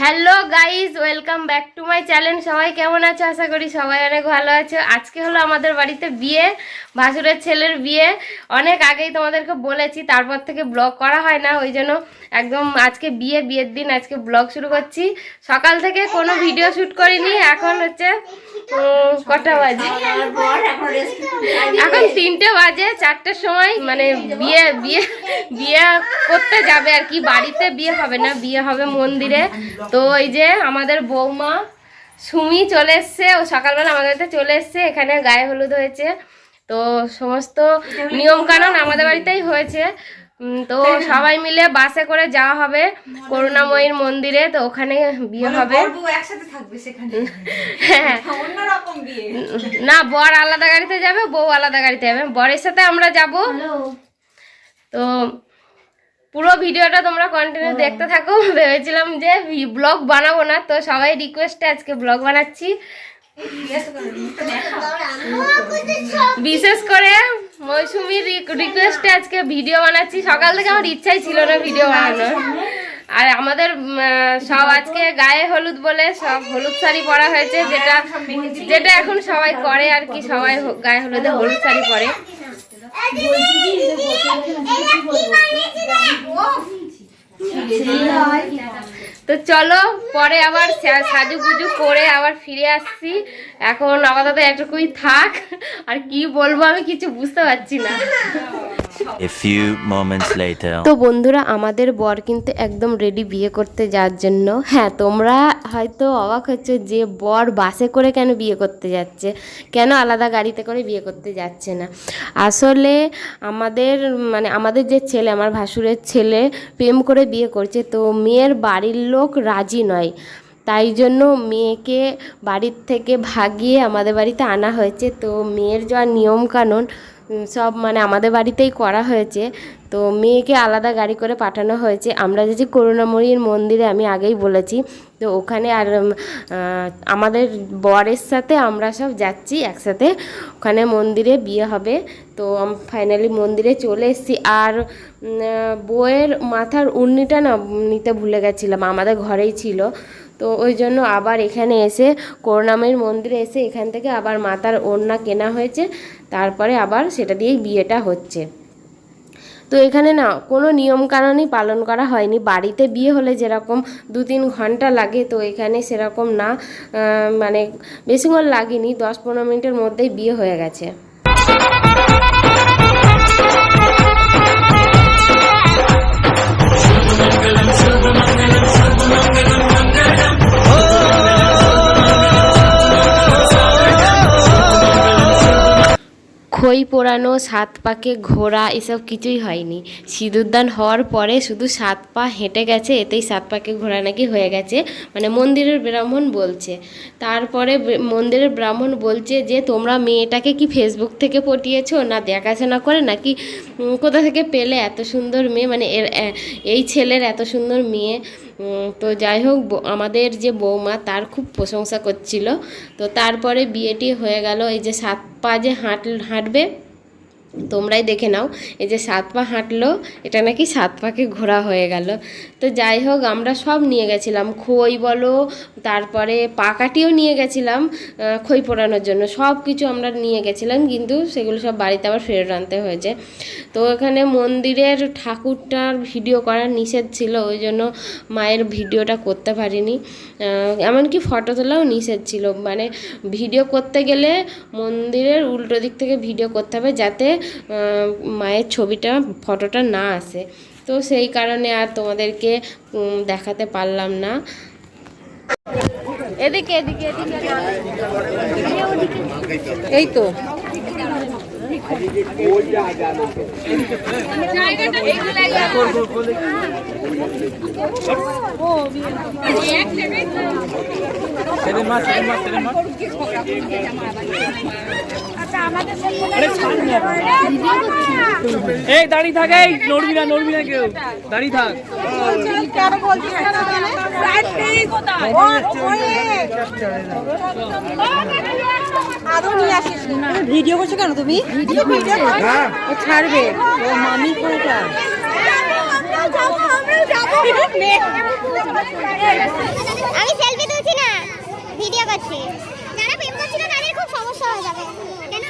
Hello guys welcome back to my channel সবাই কেমন আছো? আশা করি সবাই অনেক ভালো আছো। আজকে হলো আমাদের বাড়িতে বিয়ে, ভাসুরের ছেলের বিয়ে। অনেক আগেই তোমাদেরকে বলেছি, তারপর থেকে ব্লগ করা হয় না। ওই জন্য একদম আজকে বিয়ে, বিয়ের দিন আজকে ব্লগ শুরু করছি। সকাল থেকে কোনো ভিডিও শ্যুট করিনি। এখন হচ্ছে কটা বাজে? এখন তিনটে বাজে চারটের সময় মানে বিয়ে বিয়ে বিয়ে করতে যাবে আর কি বাড়িতে বিয়ে হবে না বিয়ে হবে মন্দিরে। তো ওই যে আমাদের বৌমা সুমি চলে এসছে ও সকালবেলা আমাদের বাড়িতে চলে এসছে এখানে গায়ে হলুদ হয়েছে। তো সমস্ত নিয়ম কানুন আমাদের বাড়িতেই হয়েছে। তো সবাই মিলে বাসে করে যাওয়া হবে করুণাময়ীর মন্দিরে তো ওখানে বিয়ে হবে। হ্যাঁ। না বর আলাদা গাড়িতে যাবে বউ আলাদা গাড়িতে যাবে। বরের সাথে আমরা যাব। তো পুরো ভিডিওটা তোমরা কন্টিনিউ দেখতে থাকো। ভেবেছিলাম যে ব্লগ বানাবো না তো সবাই রিকোয়েস্টে আজকে ব্লগ বানাচ্ছি। বিশেষ করে মৌসুমির রিকোয়েস্টে আজকে ভিডিও বানাচ্ছি। সকাল থেকে আমার ইচ্ছাই ছিল না ভিডিও বানানোর। আর আমাদের সব আজকে গায়ে হলুদ বলে সব হলুদ শাড়ি পরা হয়েছে যেটা যেটা এখন সবাই করে আর কি সবাই হ- গায়ে হলুদে হলুদ শাড়ি পরে। তো চলো, পরে আবার সাজু সাজুগুজু করে আবার ফিরে আসছি। এখন আপাতত এটুকুই থাক। আর কি বলব আমি কিছু বুঝতে পারছি না। তো বন্ধুরা, আমাদের বর কিন্তু একদম রেডি বিয়ে করতে যাওয়ার জন্য। হ্যাঁ তোমরা হয়তো অবাক হচ্ছে যে বর বাসে করে কেন বিয়ে করতে যাচ্ছে? কেন আলাদা গাড়িতে করে বিয়ে করতে যাচ্ছে না? আসলে আমাদের মানে আমাদের যে ছেলে, আমার ভাসুরের ছেলে প্রেম করে বিয়ে করছে, তো মেয়ের বাড়ির লোক রাজি নয়। তাই জন্য মেয়েকে বাড়ির থেকে ভাগিয়ে আমাদের বাড়িতে আনা হয়েছে। তো মেয়ের যা নিয়মকানুন সব মানে আমাদের বাড়িতেই করা হয়েছে। তো মেয়েকে আলাদা গাড়ি করে পাঠানো হয়েছে। আমরা যে যে করুণাময়ীর মন্দিরে আমি আগেই বলেছি, তো ওখানে আর আমাদের বরের সাথে আমরা সব যাচ্ছি, একসাথে ওখানে মন্দিরে বিয়ে হবে। তো ফাইনালি মন্দিরে চলে এসেছি। আর বউয়ের মাথার উন্নিটা না নিতে ভুলে গেছিলাম, আমাদের ঘরেই ছিল। তো ওই জন্য আবার এখানে এসে করুণাময়ীর মন্দিরে এসে এখান থেকে আবার মাতার ওড়না কেনা হয়েছে। তারপরে আবার সেটা দিয়েই বিয়েটা হচ্ছে। তো এখানে না, কোনো নিয়মকানুনই পালন করা হয়নি। বাড়িতে বিয়ে হলে যেরকম দু তিন ঘণ্টা লাগে, তো এখানে সেরকম না মানে বেশিক্ষণ লাগেনি। দশ পনেরো মিনিটের মধ্যেই বিয়ে হয়ে গেছে। খই পোড়ানো, সাত পাকে ঘোরা এসব কিছুই হয়নি। সিঁদুরদান হওয়ার পরে শুধু সাত পা হেঁটে গেছে, এতেই সাত পাকে ঘোরা নাকি হয়ে গেছে মানে মন্দিরের ব্রাহ্মণ বলছে। তারপরে মন্দিরের ব্রাহ্মণ বলছে যে, তোমরা মেয়েটাকে কি ফেসবুক থেকে পটিয়েছো? না দেখাশোনা করে? নাকি কোথা থেকে পেলে এত সুন্দর মেয়ে? মানে এর এই ছেলের এত সুন্দর মেয়ে তো যাই হোক আমাদের যে বৌমা তার খুব প্রশংসা করছিল। তো তারপরে বিয়েটি হয়ে গেল, এই যে সাত পা যে হাঁট, হাঁটবে তোমরাই দেখে নাও। এই যে সাত পা হাঁটলো, এটা নাকি সাত পাকে ঘোরা হয়ে গেল। তো যাই হোক, আমরা সব নিয়ে গেছিলাম। খই বলো, তারপরে পাকাটিও নিয়ে গেছিলাম খই পোড়ানোর জন্য। সব কিছু আমরা নিয়ে গেছিলাম, কিন্তু সেগুলো সব বাড়িতে আবার ফেরত আনতে হয়েছে। তো এখানে মন্দিরের ঠাকুরটার ভিডিও করা নিষেধ ছিল, ওই জন্য মায়ের ভিডিওটা করতে পারিনি। এমনকি ফটো তোলাও নিষেধ ছিল। মানে ভিডিও করতে গেলে মন্দিরের উল্টো দিক থেকে ভিডিও করতে হবে, যাতে মায়ের ছবিটা, ফটোটা না আসে। তো সেই কারণে আর তোমাদেরকে দেখাতে পারলাম না। এদিকে এদিকে এই তো। এই দাঁড়িয়ে থাক এই নড়বি না নড়বি না কেউ। দাঁড়িয়ে থাক। ভিডিও করছ কেন তুমি? ভিডিও ভিডিও ও ছাড়বে। ও মামি কোনটা আমি সেলফি তুলছি না। ভিডিও করছি। যারা প্রেম করছিল তাদের খুব সমস্যা হয়ে যাবে। কেন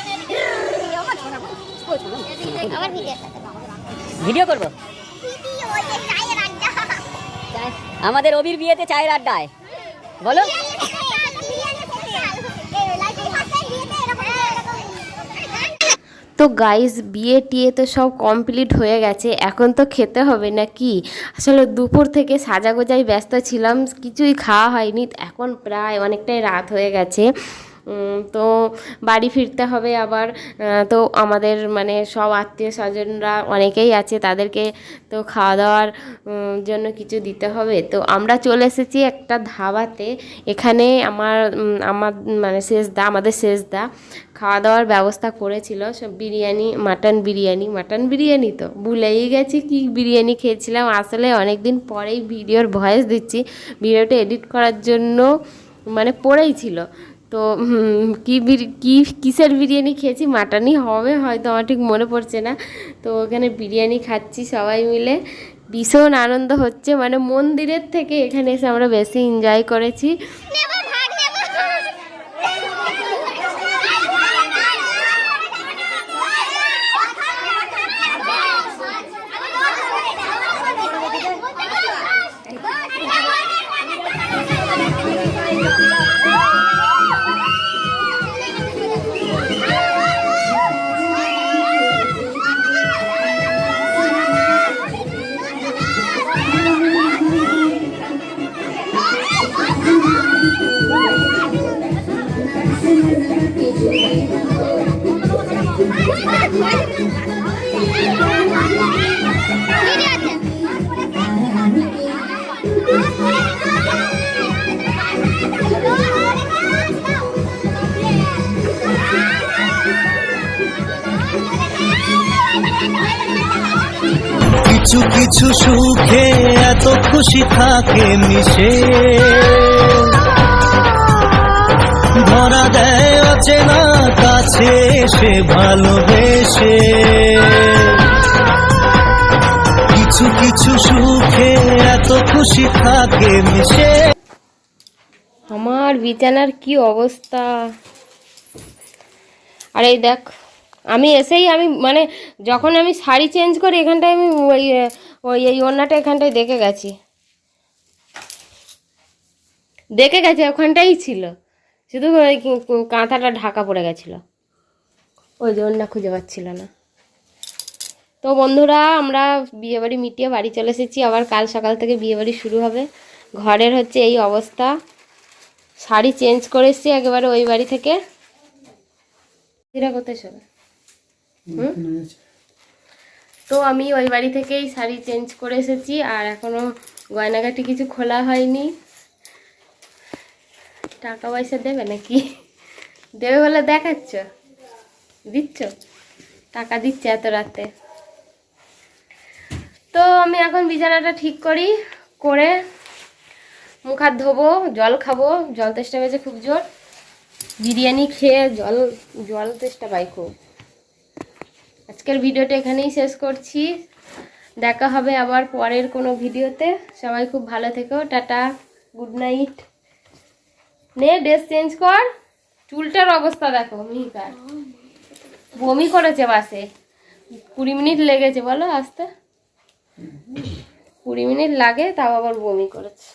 ভিডিও করব? আমাদের অবির বিয়েতে চায়ের আড্ডায়। বলো। তো গাইস বিয়ে টিয়ে তো সব কমপ্লিট হয়ে গেছে, এখন তো খেতে হবে না কি আসলে দুপুর থেকে সাজাগোজায় ব্যস্ত ছিলাম, কিছুই খাওয়া হয়নি, এখন প্রায় অনেকটাই রাত হয়ে গেছে। তো বাড়ি ফিরতে হবে আবার তো আমাদের মানে সব আত্মীয় স্বজনরা অনেকেই আছে, তাদেরকে তো খাওয়া দাওয়ার জন্য কিছু দিতে হবে। তো আমরা চলে এসেছি একটা ধাবাতে, এখানে আমার আমার মানে শেষদা, আমাদের শেষদা খাওয়া দাওয়ার ব্যবস্থা করেছিল। সব বিরিয়ানি, মাটন বিরিয়ানি মাটন বিরিয়ানি তো ভুলেই গেছি কি বিরিয়ানি খেয়েছিলাম। আসলে অনেক দিন পরেই ভিডিওর ভয়েস দিচ্ছি, ভিডিওটা এডিট করার জন্য মানে পড়েই ছিল। তো কী কি, কিসের বিরিয়ানি খেয়েছি মাটানি হবে, হয়তো আমার ঠিক মনে পড়ছে না। তো ওখানে বিরিয়ানি খাচ্ছি সবাই মিলে। ভীষণ আনন্দ হচ্ছে মানে মন্দিরের থেকে এখানে এসে আমরা বেশি এনজয় করেছি। কিছু কিছু সুখে এত খুশি থাকে মিশে। ধরা দেয় অচেনা কাছে এসে ভালোবেসে। কিছু কিছু সুখে এত খুশি থাকে মিশে। আমার বিছানার কি অবস্থা? আর দেখ আমি এসেই আমি মানে যখন আমি শাড়ি চেঞ্জ করি, এখানটায় আমি ওই ওই, এই ওড়নাটা এখানটায় দেখে গেছি। দেখে গেছি, ওখানটাই ছিল। শুধু ওই কাঁথাটা ঢাকা পড়ে গেছিল। ওই যে ওড়না খুঁজে পাচ্ছিল না। তো বন্ধুরা, আমরা বিয়েবাড়ি মিটিয়ে বাড়ি চলে এসেছি। আবার কাল সকাল থেকে বিয়েবাড়ি শুরু হবে। ঘরের হচ্ছে এই অবস্থা। শাড়ি চেঞ্জ করে এসছি একেবারে ওই বাড়ি থেকে। এরা কোথায় হুম? তো আমি ওই বাড়ি থেকেই শাড়ি চেঞ্জ করে এসেছি আর এখনও গয়নাগাটি কিছু খোলা হয়নি। টাকা পয়সা দেবে নাকি? দেবে বলে দেখাচ্ছ? দিচ্ছ? টাকা দিচ্ছে এত রাতে। তো আমি এখন বিছানাটা ঠিক করি, করে মুখ হাত ধোবো, জল খাব। জল তেষ্টা পেয়েছে খুব জোর। বিরিয়ানি খেয়ে জল জল তেষ্টা পাই খুব। আজকের ভিডিওটা এখানেই শেষ করছি। দেখা হবে আবার পরের কোনো ভিডিওতে। সবাই খুব ভালো থেকো, টাটা, গুড নাইট। নে, ড্রেস চেঞ্জ কর। চুলটার অবস্থা দেখো, মিহিকার। বমি করেছে বাসে। কুড়ি মিনিট লেগেছে, বলো আসতে। কুড়ি মিনিট লাগে, তাও আবার বমি করেছে।